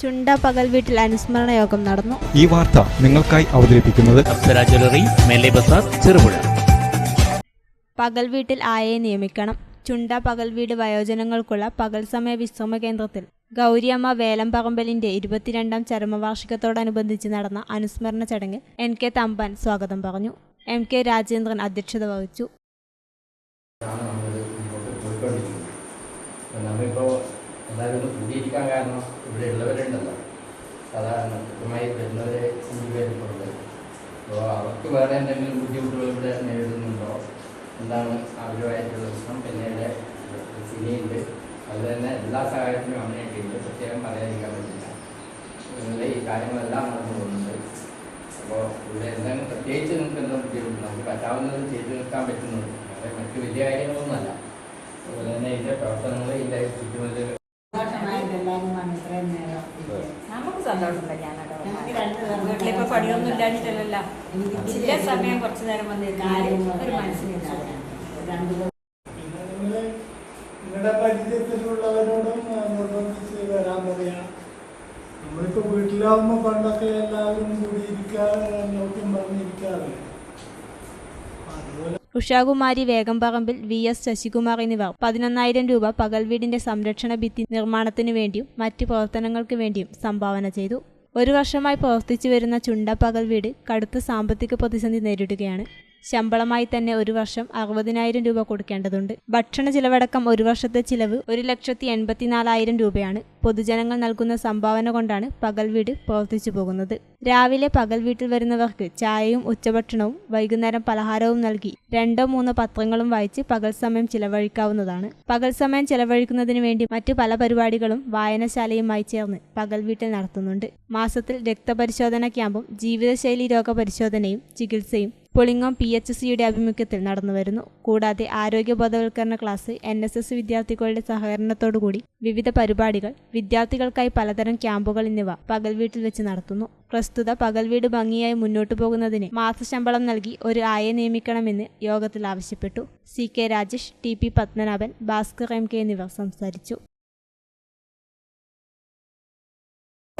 ചുണ്ട പകൽ വീട്ടിൽ അനുസ്മരണ യോഗം നടന്നു. ഈ വാർത്ത നിങ്ങൾക്കായി അവതരിപ്പിക്കുന്നത് അപ്സര ജ്വല്ലറി മേലെ ബസാർ ചെറുപുഴ. പകൽ വീട്ടിൽ ആയയെ നിയമിക്കണം. ചുണ്ട പകൽ വീട് വയോജനങ്ങൾക്കുള്ള പകൽ സമയ വിശ്രമ കേന്ദ്രത്തിൽ ഗൗരിയമ്മ വേലംപറമ്പലിന്റെ ഇരുപത്തിരണ്ടാം ചരമവാർഷികത്തോടനുബന്ധിച്ച് നടന്ന അനുസ്മരണ ചടങ്ങിൽ എൻ കെ തമ്പാൻ സ്വാഗതം പറഞ്ഞു. എം കെ രാജേന്ദ്രൻ അധ്യക്ഷത വഹിച്ചു. നമ്മളിപ്പോൾ എല്ലാവരും ഒന്ന് കൂടിയിരിക്കാൻ കാരണം ഇവിടെ ഉള്ളവരുണ്ടല്ലോ. സാധാരണ കൃത്യമായി വരുന്നവരെ അഞ്ച് പേരിട്ടുണ്ട് അപ്പോൾ അവർക്ക് വേറെ എന്തെങ്കിലും ബുദ്ധിമുട്ടുകൾ ഇവിടെ നേരിടുന്നുണ്ടോ? എന്താണ് അവരുമായിട്ടുള്ള പ്രശ്നം? പിന്നെ ഇവിടെ സിനിയുണ്ട് അതുപോലെ തന്നെ എല്ലാ സഹായത്തിനും അമ്മയൊക്കെയുണ്ട് പ്രത്യേകം പറയാതിരിക്കാൻ പറ്റില്ല. നിങ്ങളുടെ ഈ കാര്യങ്ങളെല്ലാം നടന്നു പോകുന്നുണ്ട്. അപ്പോൾ ഇവിടെ എന്തെങ്കിലും പ്രത്യേകിച്ച് നിങ്ങൾക്ക് എന്താ ബുദ്ധിമുട്ട് നമുക്ക് പറ്റാവുന്നത് ചെയ്തു നിൽക്കാൻ പറ്റുന്നുണ്ട്. അതായത് മറ്റ് വലിയ കാര്യങ്ങളൊന്നുമല്ല. അതുപോലെ തന്നെ ഇതിന്റെ പ്രവർത്തനങ്ങൾ ഇതിന്റെ ചുറ്റുമതിൽ നമുക്ക് സന്തോഷമില്ല ഞാനവിടെ വന്നാൽ. വീട്ടിലിപ്പോ പണിയൊന്നും ഇല്ലാഞ്ഞിട്ടല്ലല്ലോ. ചില സമയം കുറച്ചു നേരം ഒരു നിങ്ങളുടെ പരിചയത്തിലുള്ളവരോടും നിർബന്ധിച്ച് വരാൻ പറയാം നമ്മളിപ്പോ വീട്ടിലാവുമ്പോ പണ്ടൊക്കെ എല്ലാവരും കൂടി ഇരിക്കാറ് നോക്കും പറഞ്ഞിരിക്കാറില്ല ഉഷാകുമാരി വേഗംപറമ്പിൽ വി എസ് ശശികുമാർ എന്നിവർ പതിനൊന്നായിരം രൂപ പകൽ വീടിന്റെ സംരക്ഷണ ഭിത്തി നിർമ്മാണത്തിനു വേണ്ടിയും മറ്റ് പ്രവർത്തനങ്ങൾക്ക് വേണ്ടിയും സംഭാവന ചെയ്തു. ഒരു വർഷമായി പ്രവർത്തിച്ചു വരുന്ന ചുണ്ട പകൽ വീട് കടുത്ത സാമ്പത്തിക പ്രതിസന്ധി നേരിടുകയാണ്. ശമ്പളമായി തന്നെ ഒരു വർഷം അറുപതിനായിരം രൂപ കൊടുക്കേണ്ടതുണ്ട്. ഭക്ഷണ ചിലവടക്കം ഒരു വർഷത്തെ ചിലവ് ഒരു ലക്ഷത്തി എൺപത്തിനാലായിരം രൂപയാണ്. പൊതുജനങ്ങൾ നൽകുന്ന സംഭാവന കൊണ്ടാണ് പകൽ വീട് പ്രവർത്തിച്ചു പോകുന്നത്. രാവിലെ പകൽ വീട്ടിൽ വരുന്നവർക്ക് ചായയും ഉച്ചഭക്ഷണവും വൈകുന്നേരം പലഹാരവും നൽകി രണ്ടോ മൂന്നോ പത്രങ്ങളും വായിച്ച് പകൽ സമയം ചിലവഴിക്കാവുന്നതാണ്. പകൽ സമയം ചിലവഴിക്കുന്നതിന് വേണ്ടി മറ്റു പല പരിപാടികളും വായനശാലയുമായി ചേർന്ന് പകൽ വീട്ടിൽ നടത്തുന്നുണ്ട്. മാസത്തിൽ രക്തപരിശോധന ക്യാമ്പും ജീവിതശൈലി രോഗ പരിശോധനയും ചികിത്സയും പുളിങ്ങോം പി എച്ച് സിയുടെ ആഭിമുഖ്യത്തിൽ നടന്നുവരുന്നു. കൂടാതെ ആരോഗ്യ ബോധവൽക്കരണ ക്ലാസ് എൻ എസ് എസ് വിദ്യാർത്ഥികളുടെ സഹകരണത്തോടുകൂടി വിവിധ പരിപാടികൾ വിദ്യാർത്ഥികൾക്കായി പലതരം ക്യാമ്പുകൾ എന്നിവ പകൽ വീട്ടിൽ വെച്ച് നടത്തുന്നു. പ്രസ്തുത പകൽ വീട് ഭംഗിയായി മുന്നോട്ടു പോകുന്നതിന് മാസശമ്പളം നൽകി ഒരു ആയെ നിയമിക്കണമെന്ന് യോഗത്തിൽ ആവശ്യപ്പെട്ടു. C K Rajesh T P Padmanabhan Bhaskar M K എന്നിവർ സംസാരിച്ചു.